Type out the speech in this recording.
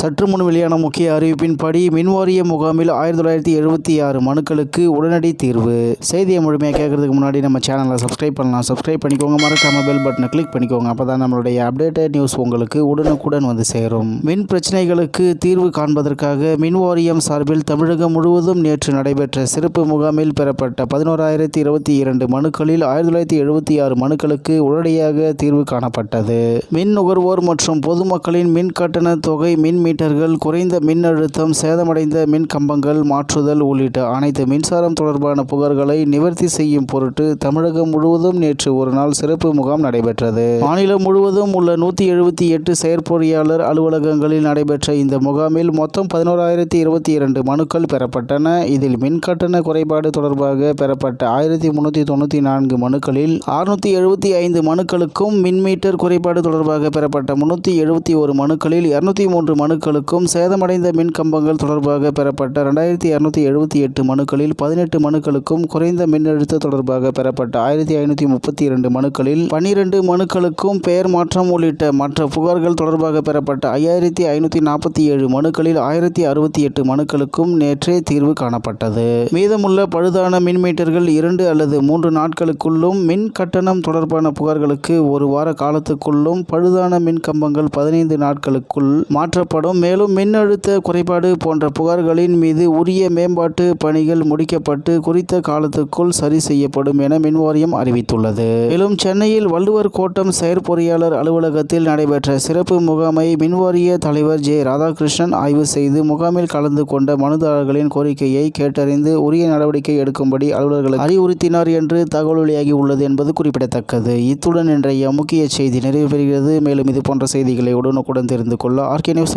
சற்று முன் வெளியான முக்கிய அறிவிப்பின்படி மின்வாரிய முகாமில் ஆயிரத்தி தொள்ளாயிரத்தி எழுபத்தி ஆறு மனுக்களுக்கு உடனடி தீர்வு. செய்தியை முழுமையாக கேட்கறதுக்கு முன்னாடி நம்ம சேனலை சப்ஸ்கிரைப் பண்ணலாம். சப்ஸ்கிரைப் பண்ணிக்கோங்க. மறக்காம பெல் பட்டனை கிளிக் பண்ணிக்கோங்க. அப்போ தான் நம்மளுடைய அப்டேட்டட் நியூஸ் உங்களுக்கு உடனுக்குடன் வந்து சேரும். மின் பிரச்சனைகளுக்கு தீர்வு காண்பதற்காக மின் வாரியம் சார்பில் தமிழகம் முழுவதும் நேற்று நடைபெற்ற சிறப்பு முகாமில் பெறப்பட்ட பதினோராயிரத்தி இருபத்தி இரண்டு மனுக்களில் ஆயிரத்தி தொள்ளாயிரத்தி எழுபத்தி ஆறு மனுக்களுக்கு உடனடியாக தீர்வு காணப்பட்டது. மின் நுகர்வோர் மற்றும் பொதுமக்களின் மின் கட்டண தொகை மின் மீட்டர்கள் குறைந்த மின் அழுத்தம் சேதமடைந்த மின் கம்பங்கள் மாற்றுதல் உள்ளிட்ட அனைத்து மின்சாரம் தொடர்பான புகார்களை நிவர்த்தி செய்யும் பொருட்டு தமிழகம் முழுவதும் நேற்று ஒரு நாள் சிறப்பு முகாம் நடைபெற்றது. மாநிலம் முழுவதும் உள்ள நூற்றி எழுபத்தி எட்டு செயற்பொறியாளர் அலுவலகங்களில் நடைபெற்ற இந்த முகாமில் மொத்தம் பதினோராயிரத்தி இருபத்தி இரண்டு மனுக்கள் பெறப்பட்டன. இதில் மின் கட்டண குறைபாடு தொடர்பாக பெறப்பட்ட ஆயிரத்தி முன்னூற்றி தொண்ணூற்றி நான்கு மனுக்களில் அறுநூற்றி எழுபத்தி ஐந்து மனுக்களுக்கும் மின் மீட்டர் குறைபாடு தொடர்பாக பெறப்பட்ட முன்னூற்றி எழுபத்தி ஒரு மனுக்களில் இருநூத்தி மூன்று மனுக்களுக்கும் சேதமடைந்த மின் கம்பங்கள் தொடர்பாக பெறப்பட்ட ரெண்டாயிரத்தி இரநூத்தி எழுபத்தி எட்டு மனுக்களில் பதினெட்டு மனுக்களுக்கும் குறைந்த மின்னழுத்த தொடர்பாக பெறப்பட்ட ஆயிரத்தி ஐநூற்றி முப்பத்தி இரண்டு மனுக்களில் பன்னிரண்டு மனுக்களுக்கும் பெயர் மாற்றம் உள்ளிட்ட மற்ற புகார்கள் தொடர்பாக பெறப்பட்ட ஐயாயிரத்தி ஐநூற்றி நாற்பத்தி ஏழு மனுக்களில் ஆயிரத்தி அறுபத்தி எட்டு மனுக்களுக்கும் நேற்றே தீர்வு காணப்பட்டது. மீதமுள்ள பழுதான மின் மீட்டர்கள் இரண்டு அல்லது மூன்று நாட்களுக்குள்ளும் மின் கட்டணம் தொடர்பான புகார்களுக்கு ஒரு வார காலத்துக்குள்ளும் பழுதான மின் கம்பங்கள் பதினைந்து நாட்களுக்குள் மாற்றப்படும் மேலும் மின்னழுத்த குறைபாடு போன்ற புகார்களின் மீது உரிய மேம்பாட்டு பணிகள் முடிக்கப்பட்டு குறித்த காலத்துக்குள் சரி செய்யப்படும் என மின்வாரியம் அறிவித்துள்ளது. மேலும் சென்னையில் வள்ளுவர் கோட்டம் செயற்பொறியாளர் அலுவலகத்தில் நடைபெற்ற சிறப்பு முகாமை மின்வாரிய தலைவர் ஜே. ராதாகிருஷ்ணன் ஆய்வு செய்து முகாமில் கலந்து கொண்ட மனுதாரர்களின் கோரிக்கையை கேட்டறிந்து உரிய நடவடிக்கை எடுக்கும்படி அலுவலர்களுக்கு அறிவுறுத்தினார் என்று தகவல் வெளியாகி உள்ளது என்பது குறிப்பிடத்தக்கது. இத்துடன் இன்றைய முக்கிய செய்தி நிறைவு பெறுகிறது. மேலும் இது போன்ற செய்திகளை உடனுக்குடன் தெரிந்து கொள்ள ஆர்கே நியூஸ்